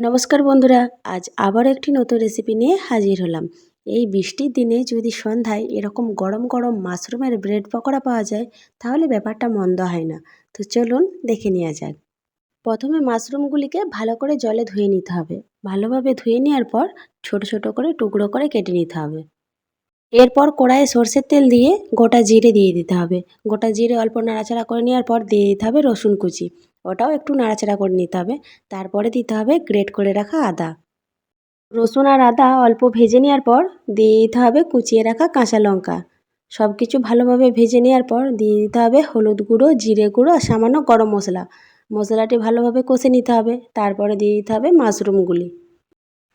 নমস্কার বন্ধুরা, আজ আবার একটি নতুন রেসিপি নিয়ে হাজির হলাম। এই বৃষ্টির দিনে যদি সন্ধ্যায় এরকম গরম গরম মাশরুমের ব্রেড পকোড়া পাওয়া যায়, তাহলে ব্যাপারটা মন্দ হয় না। তো চলুন দেখে নেওয়া যাক। প্রথমে মাশরুমগুলিকে ভালো করে জলে ধুয়ে নিতে হবে। ভালোভাবে ধুয়ে নেওয়ার পর ছোট ছোট করে টুকরো করে কেটে নিতে হবে। এরপর কড়াইয়ে সর্ষের তেল দিয়ে গোটা জিরে দিয়ে দিতে হবে। গোটা জিরে অল্প নাড়াচাড়া করে নেওয়ার পর দিয়ে দিতে হবে রসুন কুচি। ওটাও একটু নাড়াচাড়া করে নিতে হবে। তারপরে দিতে হবে গ্রেট করে রাখা আদা। রসুন আর আদা অল্প ভেজে নেওয়ার পর দিয়ে দিতে হবে কুচিয়ে রাখা কাঁচা লঙ্কা। সব কিছু ভালোভাবে ভেজে নেওয়ার পর দিয়ে দিতে হবে হলুদ গুঁড়ো, জিরে গুঁড়ো আর সামান্য গরম মশলা। মশলাটি ভালোভাবে কষে নিতে হবে। তারপরে দিয়ে দিতে হবে মাশরুমগুলি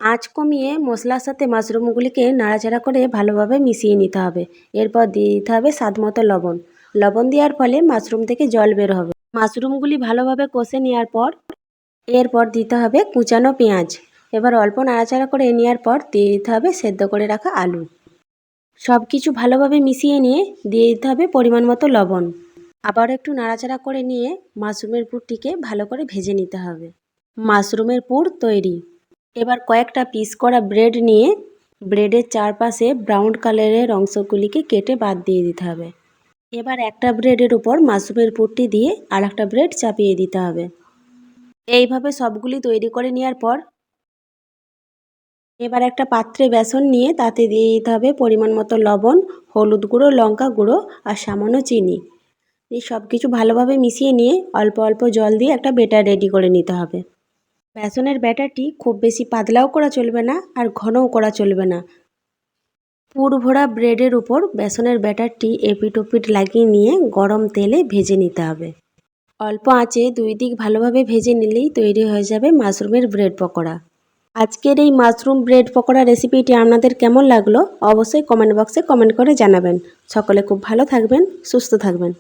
আঁচ কমিয়ে মশলার সাথে মাশরুমগুলিকে নাড়াচাড়া করে ভালোভাবে মিশিয়ে নিতে হবে। এরপর দিয়ে দিতে হবে স্বাদ মতো লবণ। লবণ দেওয়ার ফলে মাশরুম থেকে জল বের হবে। মাশরুমগুলি ভালোভাবে কষে নেওয়ার পর এরপর দিতে হবে কুচানো পেঁয়াজ। এবার অল্প নাড়াচাড়া করে নেওয়ার পর দিয়ে দিতে হবে সেদ্ধ করে রাখা আলু। সব কিছু ভালোভাবে মিশিয়ে নিয়ে দিয়ে দিতে হবে পরিমাণ মতো লবণ। আবার একটু নাড়াচাড়া করে নিয়ে মাশরুমের পুরটিকে ভালো করে ভেজে নিতে হবে। মাশরুমের পুর তৈরি। এবার কয়েকটা পিস করা ব্রেড নিয়ে ব্রেডের চারপাশে ব্রাউন কালারের অংশগুলিকে কেটে বাদ দিয়ে দিতে হবে। এবার একটা ব্রেডের উপর মাশরুমের পুরটি দিয়ে আর একটা ব্রেড চাপিয়ে দিতে হবে। এইভাবে সবগুলি তৈরি করে নেওয়ার পর এবার একটা পাত্রে বেসন নিয়ে তাতে দিয়ে দিতে হবে পরিমাণ মতো লবণ, হলুদ গুঁড়ো, লঙ্কা গুঁড়ো আর সামান্য চিনি। এই সব কিছু ভালোভাবে মিশিয়ে নিয়ে অল্প অল্প জল দিয়ে একটা বেটার রেডি করে নিতে হবে। বেসনের ব্যাটারটি খুব বেশি পাতলাও করা চলবে না আর ঘনও করা চলবে না। পুর ভরা ব্রেডের উপর বেসনের ব্যাটারটি এপিট ওপিট লাগিয়ে নিয়ে গরম তেলে ভেজে নিতে হবে। অল্প আঁচে দুই দিক ভালোভাবে ভেজে নিলেই তৈরি হয়ে যাবে মাশরুমের ব্রেড পকোড়া। আজকের এই মাশরুম ব্রেড পকোড়া রেসিপিটি আপনাদের কেমন লাগল অবশ্যই কমেন্ট বক্সে কমেন্ট করে জানাবেন। সকলে খুব ভালো থাকবেন, সুস্থ থাকবেন।